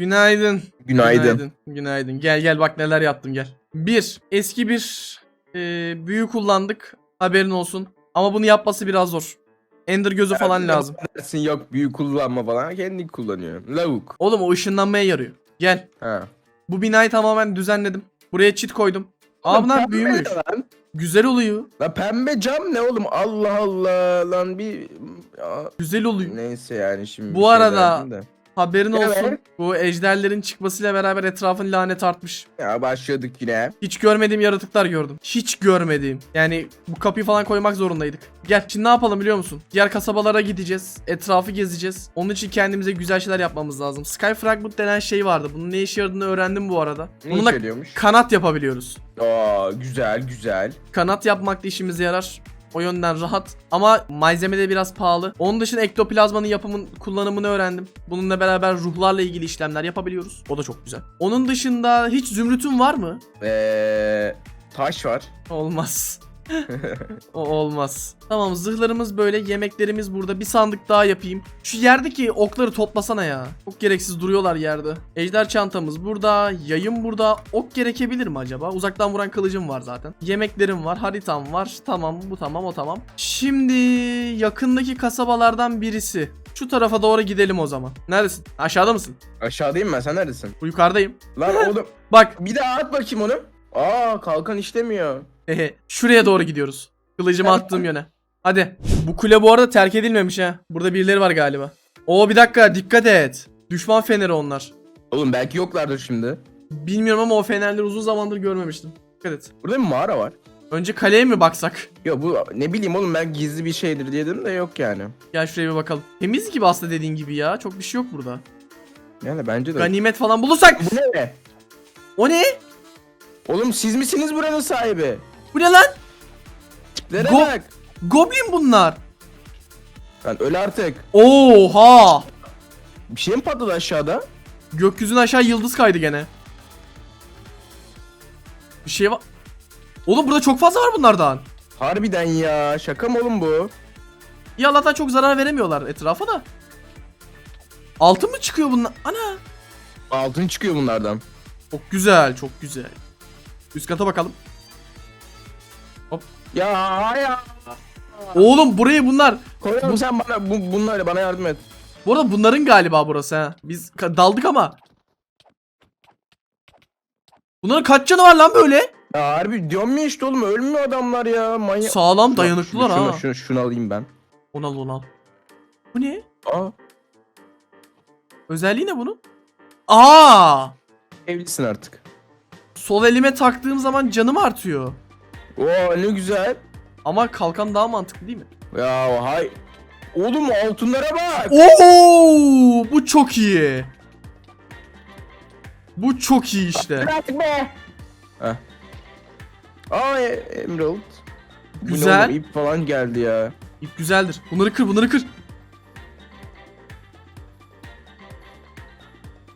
Günaydın. Günaydın. Günaydın. Gel gel bak neler yaptım gel. Bir, eski bir e, büyü kullandık. Haberin olsun. Ama bunu yapması biraz zor. Ender gözü falan lazım. Dersin yok büyük kullanma falan kendi kullanıyor. Lavuk. Oğlum o ışınlanmaya yarıyor. Gel. Ha. Bu binayı tamamen düzenledim. Buraya çit koydum. Bunlar Pembe büyümüş. Lan? Güzel oluyor. La pembe cam ne oğlum? Allah Allah lan bir Güzel oluyor. neyse yani şimdi. Bu şey arada-. Haberin Evet. olsun. Bu ejderlerin çıkmasıyla beraber etrafın lanet artmış. Ya başladık yine. Hiç görmediğim yaratıklar gördüm. Hiç görmediğim. Yani bu kapıyı falan koymak zorundaydık. Gel şimdi ne yapalım biliyor musun? Diğer kasabalara gideceğiz. Etrafı gezeceğiz. Onun için kendimize güzel şeyler yapmamız lazım. Sky Fragment denen şey vardı. Bunun ne işe yaradığını öğrendim bu arada. Ne Bununla iş ediyormuş? kanat yapabiliyoruz. Aa güzel güzel. Kanat yapmak da işimize yarar. O yönden rahat ama malzeme de biraz pahalı. Onun dışında ektoplazmanın yapımın kullanımını öğrendim. Bununla beraber ruhlarla ilgili işlemler yapabiliyoruz. O da çok güzel. Onun dışında hiç zümrütün var mı? Eee taş var. Olmaz. o olmaz. Tamam zırhlarımız böyle yemeklerimiz burada bir sandık daha yapayım. Şu yerdeki okları toplasana ya. Çok gereksiz duruyorlar yerde. Ejder çantamız burada. Yayım burada. Ok gerekebilir mi acaba? Uzaktan vuran kılıcım var zaten. Yemeklerim var. Haritam var. Tamam bu tamam o tamam. Şimdi yakındaki kasabalardan birisi. Şu tarafa doğru gidelim o zaman. Neredesin? Aşağıda mısın? Aşağıdayım ben sen neredesin? Bu yukarıdayım. Lan oğlum Bak bir daha at bakayım onu. Aa kalkan işlemiyor. Ehe, şuraya doğru gidiyoruz. Kılıcımı attığım yöne. Hadi. Bu kule bu arada terk edilmemiş ha. Burada birileri var galiba. Oo bir dakika dikkat et. Düşman feneri onlar. Oğlum belki yoklardır şimdi. Bilmiyorum ama o fenerleri uzun zamandır görmemiştim. Dikkat et. Burada bir mağara var. Önce kaleye mi baksak? Ya bu ne bileyim oğlum ben gizli bir şeydir diye dedim de yok yani. Gel şuraya bir bakalım. Temiz gibi aslında dediğin gibi ya. Çok bir şey yok burada. Yani bence de. Ganimet falan bulursak. Bu ne? O ne? Oğlum siz misiniz buranın sahibi? Bu ne lan? Nere Go- bak. Goblin bunlar. Lan öl artık. Oha! Bir şey mi patladı aşağıda? Gökyüzüne aşağı yıldız kaydı gene. Bir şey var. Oğlum burada çok fazla var bunlardan. Harbiden ya. Şaka mı oğlum bu? İyi Allah'tan çok zarar veremiyorlar etrafa da. Altın mı çıkıyor bunlar? Ana. Altın çıkıyor bunlardan. Çok güzel, çok güzel. Üst kata bakalım. Ya ya. Oğlum burayı bunlar. Koyalım Bu- sen bana bu, bunları bana yardım et. Bu arada bunların galiba burası ha. Biz ka- daldık ama. Bunların kaç canı var lan böyle? Ya harbi diyorum ya işte oğlum ölmüyor adamlar ya. Manyak. Sağlam dayanıklılar şunu, ha. Şunu, şunu, şunu alayım ben. Onu al onu al. Bu ne? Aa. Özelliği ne bunun? Aa! Evlisin artık. Sol elime taktığım zaman canım artıyor. Oo ne güzel. Ama kalkan daha mantıklı değil mi? Ya hay. Oğlum altınlara bak. Oo! Bu çok iyi. Bu çok iyi işte. Bırak be. Heh. Aa e- Emerald. Bu ne Güzel. oğlum, ip falan geldi ya. İp güzeldir. Bunları kır, bunları kır.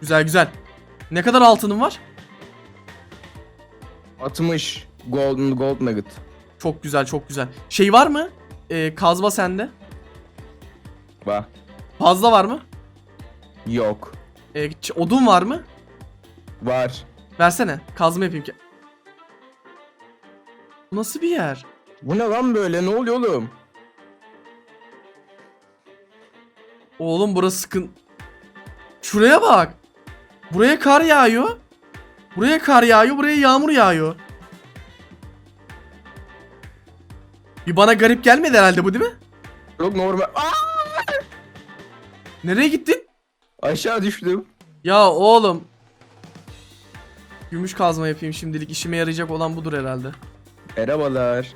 Güzel güzel. Ne kadar altının var? 60 golden gold nugget. Çok güzel, çok güzel. Şey var mı? Ee, kazma sende. Bak. Fazla var mı? Yok. Ee, odun var mı? Var. Versene. Kazma yapayım ki. Nasıl bir yer? Bu ne lan böyle? Ne oluyor oğlum? Oğlum burası sıkın. Şuraya bak. Buraya kar yağıyor. Buraya kar yağıyor, buraya yağmur yağıyor. Bir bana garip gelmedi herhalde bu değil mi? Yok normal. Aa! Nereye gittin? Aşağı düştüm. Ya oğlum. Gümüş kazma yapayım şimdilik. işime yarayacak olan budur herhalde. Merhabalar.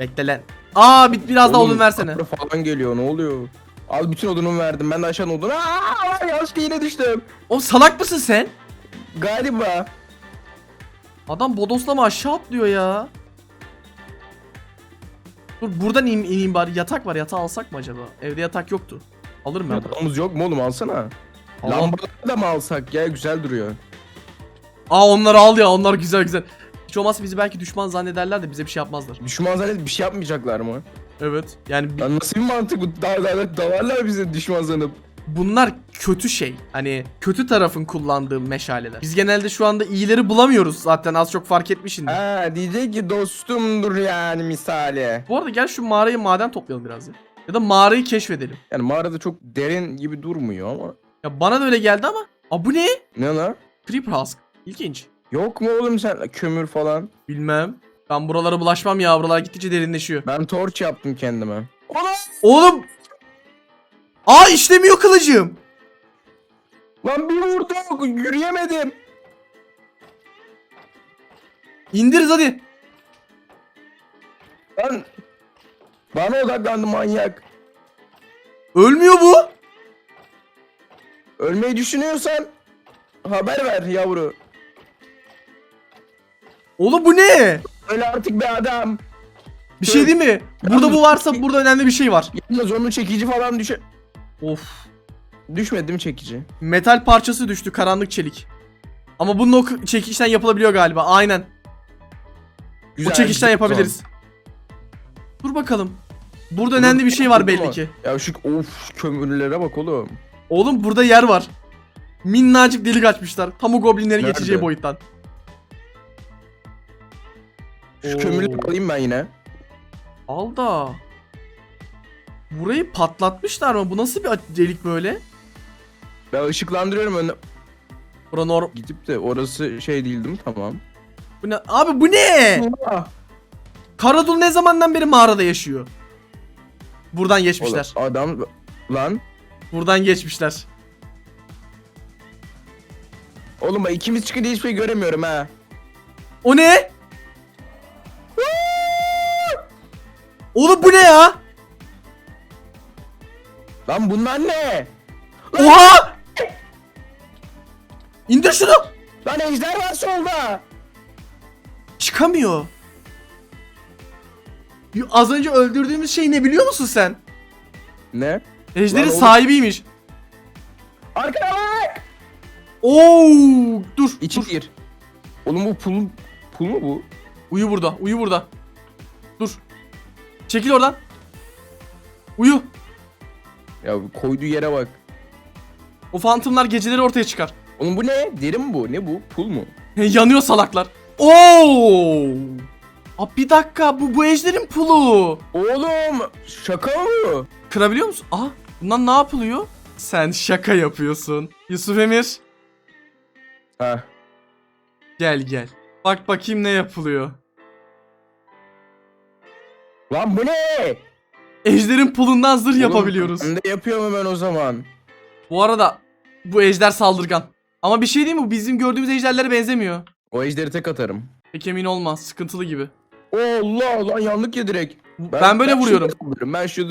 Bekle lan. Aa bir, biraz daha Oğlum, odun versene. falan geliyor ne oluyor? Al bütün odunumu verdim. Ben de aşağı odunu. Aa, yanlışlıkla yine düştüm. Oğlum salak mısın sen? Galiba. Adam bodoslama aşağı atlıyor ya. Dur buradan ineyim, ineyim bari. Yatak var yatağı alsak mı acaba? Evde yatak yoktu. Alırım ben. Yatağımız yok mu oğlum alsana. Al. Lambaları da mı alsak ya güzel duruyor. Aa onları al ya onlar güzel güzel. Hiç olmazsa bizi belki düşman zannederler de bize bir şey yapmazlar. Düşman zannet bir şey yapmayacaklar mı? Evet. Yani bi- Lan nasıl bir mantık bu? Da, da, da, davarlar bizi düşman zanıp. Bunlar kötü şey. Hani kötü tarafın kullandığı meşaleler. Biz genelde şu anda iyileri bulamıyoruz zaten az çok fark etmişsindir. Ha diyecek ki dostumdur yani misali. Bu arada gel şu mağarayı maden toplayalım biraz ya. Ya da mağarayı keşfedelim. Yani mağarada çok derin gibi durmuyor ama. Ya bana da öyle geldi ama. Aa bu ne? Ne lan? Creeper husk. İlginç. Yok mu oğlum sen kömür falan? Bilmem. Ben buralara bulaşmam ya. Buralar gittikçe derinleşiyor. Ben torç yaptım kendime. Ulan! Oğlum. Aa işlemiyor kılıcım. Lan bir vurdu yürüyemedim. İndiriz hadi. Lan bana odaklandı manyak. Ölmüyor bu. Ölmeyi düşünüyorsan haber ver yavru. Oğlum bu ne? Öyle artık bir adam. Bir şey değil mi? Burada bu varsa burada önemli bir şey var. Yalnız onun çekici falan düşe... Of. Düşmedi mi çekici? Metal parçası düştü karanlık çelik. Ama bunun o çekişten yapılabiliyor galiba. Aynen. Güzel, o çekişten yapabiliriz. Dur bakalım. Burada önemli bir şey var belli ki. Ya şu of kömürlere bak oğlum. Oğlum burada yer var. Minnacık delik açmışlar. Tam o goblinlerin Nerede? geçeceği boyuttan. Şu Oo. kömürleri alayım ben yine. Al da. Burayı patlatmışlar mı? Bu nasıl bir delik böyle? Ben ışıklandırıyorum önüne. Bura norm... Gidip de orası şey değildim tamam. Bu ne? Abi bu ne? Karadul ne zamandan beri mağarada yaşıyor? Buradan geçmişler. oğlum, adam lan. Buradan geçmişler. Oğlum bak ikimiz çıkınca hiçbir şey göremiyorum ha. O ne? Oğlum bu ne ya? Lan bunlar ne? Oha! İndir şunu. Lan ejder var solda. Çıkamıyor. Az önce öldürdüğümüz şey ne biliyor musun sen? Ne? Ejderin Lan oğlum- sahibiymiş. Arkana bak. Oo, dur. İçi dur. gir. Oğlum bu pul pul mu bu? Uyu burada. Uyu burada. Dur. Çekil oradan. Uyu. Ya koyduğu yere bak. O fantomlar geceleri ortaya çıkar. Oğlum bu ne? Deri mi bu? Ne bu? Pul mu? Yanıyor salaklar. Oo! Aa, bir dakika bu bu ejderin pulu. Oğlum şaka mı? Kırabiliyor musun? Aha bundan ne yapılıyor? Sen şaka yapıyorsun. Yusuf Emir Ha. gel gel. Bak bakayım ne yapılıyor. Lan bu ne? Ejderin pulundan zırh yapabiliyoruz. De yapıyorum hemen o zaman. Bu arada bu ejder saldırgan. Ama bir şey değil mi? Bu bizim gördüğümüz ejderlere benzemiyor. O ejderi tek atarım. Pek emin olma. Sıkıntılı gibi. Allah lan yanlık ya direkt. Ben, böyle vuruyorum. şuradan topluyorum. Ben şu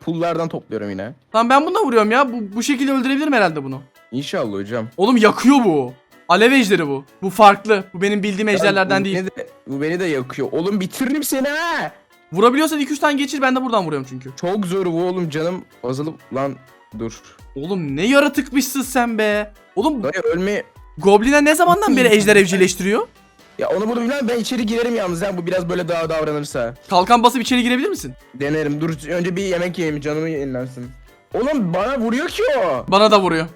pullardan topluyorum yine. Tamam ben bununla vuruyorum ya. Bu, bu şekilde öldürebilirim herhalde bunu. İnşallah hocam. Oğlum yakıyor bu. Alev ejderi bu. Bu farklı. Bu benim bildiğim ejderlerden bu değil. Beni de, bu beni de yakıyor. Oğlum bitiririm seni ha. Vurabiliyorsan 2-3 tane geçir ben de buradan vuruyorum çünkü. Çok zor bu oğlum canım. Azalıp lan dur. Oğlum ne yaratıkmışsın sen be. Oğlum Dayı ölme. Goblin'e ne zamandan beri ejder evcilleştiriyor? Ya onu bunu bilmem ben içeri girerim yalnız ha bu biraz böyle daha davranırsa. Kalkan basıp içeri girebilir misin? Denerim. Dur önce bir yemek yiyeyim canımı yenilensin. Oğlum bana vuruyor ki o. Bana da vuruyor.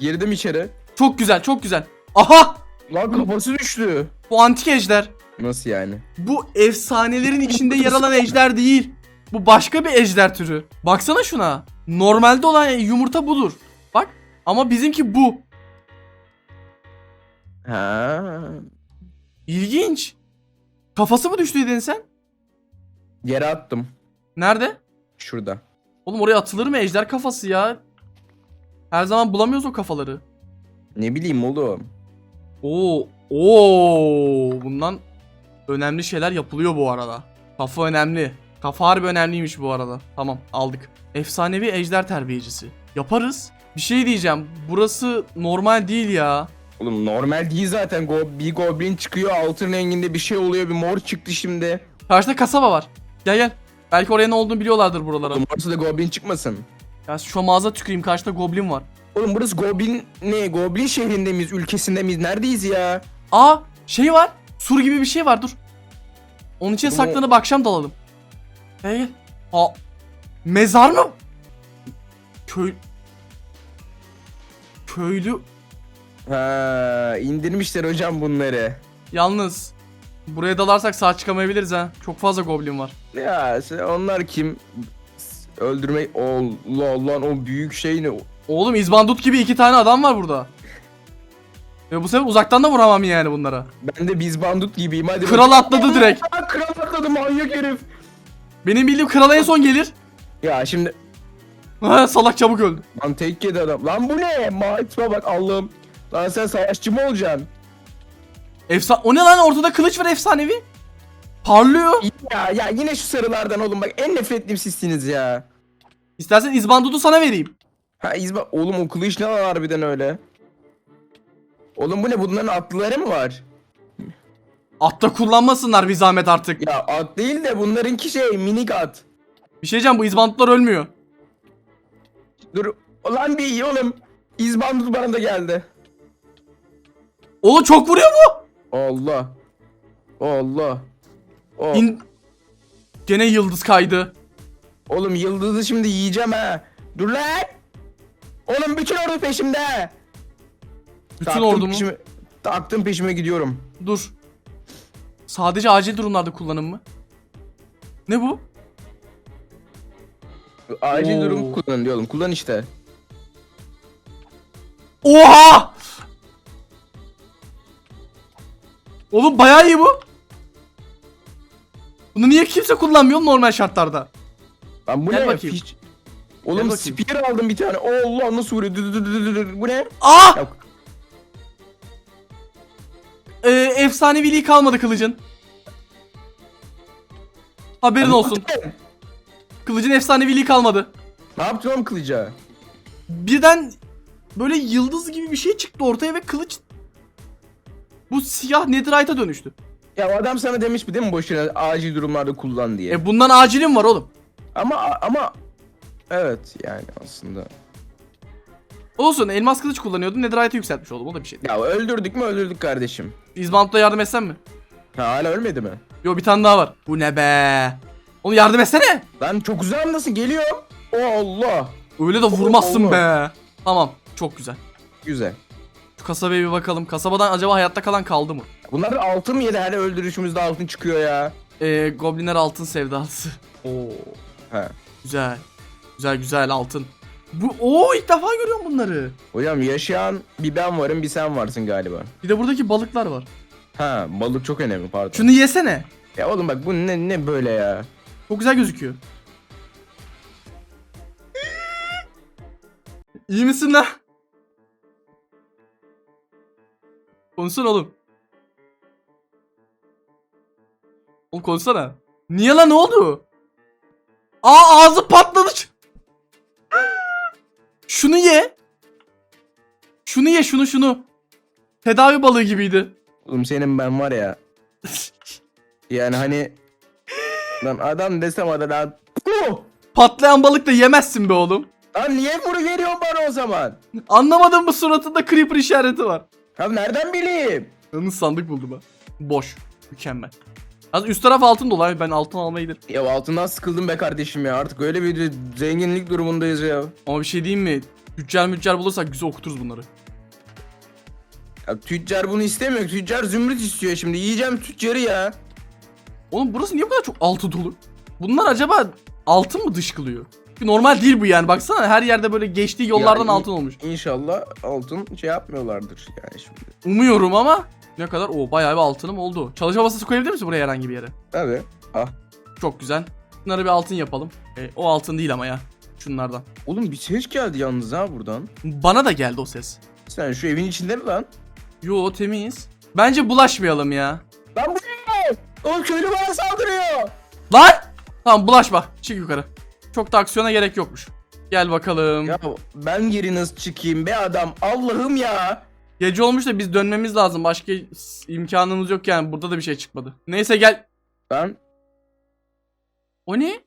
Girdim içeri. Çok güzel çok güzel. Aha! Lan kafası düştü. Bu antik ejder. Nasıl yani? Bu efsanelerin içinde yer alan ejder değil. Bu başka bir ejder türü. Baksana şuna. Normalde olan yumurta budur. Bak. Ama bizimki bu. Ha. İlginç. Kafası mı düştü dedin sen? Yere attım. Nerede? Şurada. Oğlum oraya atılır mı ejder kafası ya? Her zaman bulamıyoruz o kafaları. Ne bileyim oğlum. Oo, oo, bundan önemli şeyler yapılıyor bu arada. Kafa önemli. Kafa harbi önemliymiş bu arada. Tamam aldık. Efsanevi ejder terbiyecisi. Yaparız. Bir şey diyeceğim. Burası normal değil ya. Oğlum normal değil zaten. Go bir goblin çıkıyor altın renginde bir şey oluyor. Bir mor çıktı şimdi. Karşıda kasaba var. Gel gel. Belki oraya ne olduğunu biliyorlardır buralara. Oğlum orası da goblin çıkmasın. Ya şu mağaza tüküreyim karşıda goblin var. Oğlum burası goblin ne? Goblin şehrinde miyiz? Ülkesinde miyiz? Neredeyiz ya? Aa şey var. Sur gibi bir şey var dur. Onun için Bunu- saklanıp akşam dalalım. Gel gel. Aa, mezar mı? Köy... Köylü Ha, indirmişler hocam bunları. yalnız buraya dalarsak sağ çıkamayabiliriz ha. Çok fazla goblin var. Ya onlar kim? Öldürmek Allah Allah o büyük şey ne? Oğlum izbandut gibi iki tane adam var burada. Ve bu sefer uzaktan da vuramam yani bunlara. Ben de biz bandut gibiyim hadi. Kral atladı direkt. Aa, kral atladı manyak herif. Benim bildiğim kral en son gelir. Ya şimdi Ha, salak çabuk öldü. lan tek yedi adam. Lan bu ne? Maitime bak Allah'ım. Lan sen savaşçı mı olacaksın? Efsa o ne lan ortada kılıç var efsanevi. Parlıyor. Ya ya yine şu sarılardan oğlum bak en nefret ettiğim sizsiniz ya. İstersen izbandutu sana vereyim. Ha izba oğlum o kılıç ne lan harbiden öyle? Oğlum bu ne bunların atlıları mı var? Atta kullanmasınlar bir zahmet artık. Ya at değil de bunlarınki şey minik at. Bir şey diyeceğim bu izbandutlar ölmüyor. Dur lan bir iyi oğlum. İzbandut bana da geldi. Oğlum çok vuruyor bu. Allah. Allah. O, İn... Gene yıldız kaydı. Oğlum yıldızı şimdi yiyeceğim ha. Dur lan. Oğlum bütün ordu peşimde. Bütün Taktım ordu mu? Peşime, taktım peşime gidiyorum. Dur. Sadece acil durumlarda kullanım mı? Ne bu? Acil Oo. durum kullan diyorum. Kullan işte. Oha! Oğlum bayağı iyi bu. Bunu niye kimse kullanmıyor normal şartlarda? Lan bu Gel ne? bakayım. Hiç- Oğlum bakayım. spear aldım bir tane. Allah nasıl vuruyor? Dü- dü- dü- dü- dü-. Bu ne? Ah! Ya, Ee, efsaneviliği kalmadı kılıcın. Haberin olsun. Kılıcın efsaneviliği kalmadı. Ne yaptın oğlum kılıca? Birden böyle yıldız gibi bir şey çıktı ortaya ve kılıç bu siyah netherite'a dönüştü. Ya o adam sana demiş mi değil mi boşuna acil durumlarda kullan diye. E bundan acilim var oğlum. ama ama evet yani aslında. Olsun elmas kılıç kullanıyordum netherite'ı yükseltmiş oldum o da bir şey. Ya öldürdük mü öldürdük kardeşim. İzbandut'a yardım etsem mi? Ha hala ölmedi mi? Yo bir tane daha var. Bu ne be? Onu yardım etsene. Lan çok uzağındasın geliyor. Oh Allah. Öyle de vurmazsın Allah. be. Tamam çok güzel. Güzel. Şu kasabaya bir bakalım. Kasabadan acaba hayatta kalan kaldı mı? Bunlar altın mı yedi? Her öldürüşümüzde altın çıkıyor ya. Ee, goblinler altın sevdası. Oo. He. Güzel. Güzel güzel altın. Bu o ilk defa görüyorum bunları. Hocam yaşayan bir ben varım bir sen varsın galiba. Bir de buradaki balıklar var. Ha balık çok önemli pardon. Şunu yesene. Ya oğlum bak bu ne ne böyle ya. Çok güzel gözüküyor. İyi misin lan? Konuşsana oğlum. Oğlum konuşsana. Niye lan ne oldu? Aa ağzı patladı. Şunu ye. Şunu ye şunu şunu. Tedavi balığı gibiydi. Oğlum senin ben var ya. Yani hani lan adam desem adam lan. Patlayan balık da yemezsin be oğlum. Lan niye bunu veriyorsun bana o zaman? Anlamadım bu suratında creeper işareti var. Abi nereden bileyim? Yalnız sandık buldum ha. Boş. Mükemmel. Az üst taraf altın dolu abi ben altın almaya giderim. Ya altından sıkıldım be kardeşim ya. Artık öyle bir zenginlik durumundayız ya. Ama bir şey diyeyim mi? Tüccar müccar bulursak güzel okuturuz bunları. ya tüccar bunu istemiyor. Tüccar zümrüt istiyor şimdi. Yiyeceğim tüccarı ya. Oğlum burası niye bu kadar çok altı dolu? Bunlar acaba altın mı dışkılıyor? Çünkü Normal değil bu yani baksana her yerde böyle geçtiği yollardan Yani- altın olmuş. İnşallah altın şey yapmıyorlardır yani şimdi. Umuyorum ama ne kadar? Oo bayağı bir altınım oldu. Çalışma masası koyabilir misin buraya herhangi bir yere? Tabii. Ah. Çok güzel. Bunları bir altın yapalım. E, o altın değil ama ya. Şunlardan. Oğlum bir ses geldi yalnız ha buradan. Bana da geldi o ses. Sen şu evin içinde mi lan? Yo temiz. Bence bulaşmayalım ya. Lan bu? Oğlum köylü bana saldırıyor. Lan! Tamam bulaşma. Çık yukarı. Çok da aksiyona gerek yokmuş. Gel bakalım. Ya ben geri nasıl çıkayım be adam? Allah'ım ya. Gece olmuş da biz dönmemiz lazım. Başka imkanımız yok yani. Burada da bir şey çıkmadı. Neyse gel. Ben O ne?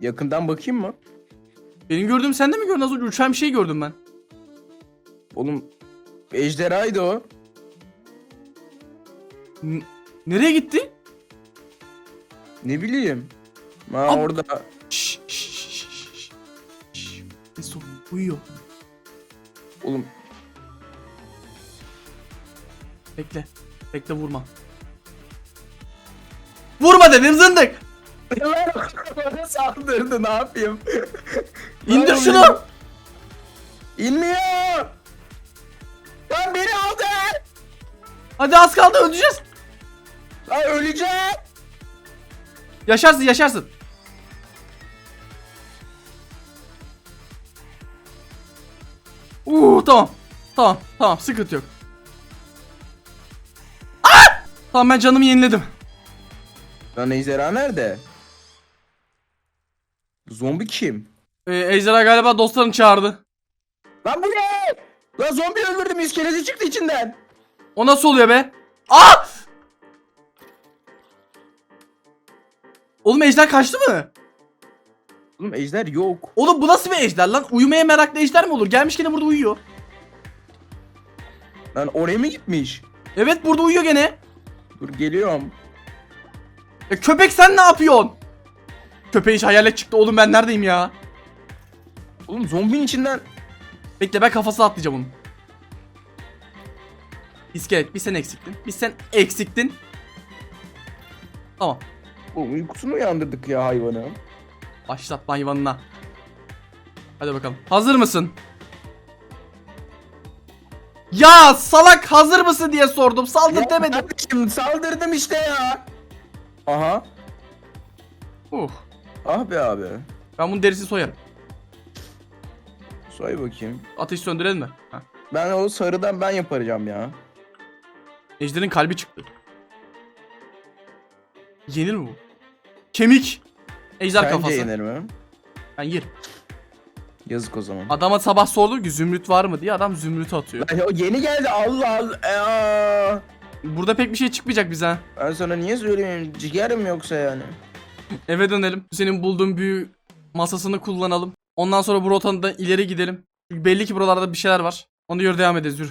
yakından bakayım mı? Benim gördüğüm sen de mi gördün? Az önce uçan bir şey gördüm ben. Oğlum ejderhaydı o. Nereye gitti? Ne bileyim. Ha Ab- orada. Uyuyor. Oğlum Bekle. Bekle vurma. Vurma dedim zındık. bana saldırdı ne yapayım? İndir şunu. İnmiyor. Lan beni aldı. Hadi az kaldı öleceğiz. Lan öleceğim. Yaşarsın yaşarsın. Uuu tamam. Tamam tamam sıkıntı yok. Ah! Tamam ben canımı yeniledim. Lan ejderha nerede? Zombi kim? Ee, Ejderha galiba dostlarını çağırdı. Lan bu ne? Lan zombi öldürdüm iskeleti çıktı içinden. O nasıl oluyor be? Aa! Oğlum ejder kaçtı mı? Oğlum ejder yok. Oğlum bu nasıl bir ejder lan? Uyumaya meraklı ejder mi olur? Gelmiş gene burada uyuyor. Lan oraya mı gitmiş? Evet burada uyuyor gene. Dur geliyorum. E, köpek sen ne yapıyorsun? Köpeğin hiç hayalet çıktı oğlum ben neredeyim ya? Oğlum zombinin içinden Bekle ben kafasına atlayacağım onun. İskelet bir sen eksiktin. Bir sen eksiktin. Tamam. Oğlum uykusunu uyandırdık ya hayvanı. Başlatma hayvanına. Hadi bakalım. Hazır mısın? Ya salak hazır mısın diye sordum. Saldır demedim. kardeşim saldırdım işte ya. Aha. Uh, Ah be abi. ben bunun derisini soyarım. Soy bakayım. Ateş söndürelim mi? Ha. Ben o sarıdan ben yaparacağım ya. Ejder'in kalbi çıktı. Yenir mi bu? Kemik. Ejder Sence kafası. yenir mi? Ben yerim. Yazık o zaman. Adama sabah sordum ki zümrüt var mı diye adam zümrüt atıyor. Lan o yeni geldi Allah Allah. Aa, Burada pek bir şey çıkmayacak bize. ben sana niye söyleyeyim? Ciğerim yoksa yani. Eve dönelim. Senin bulduğun büyü masasını kullanalım. Ondan sonra bu rotanın da ileri gidelim. Çünkü belli ki buralarda bir şeyler var. Onu göre devam ederiz yürü.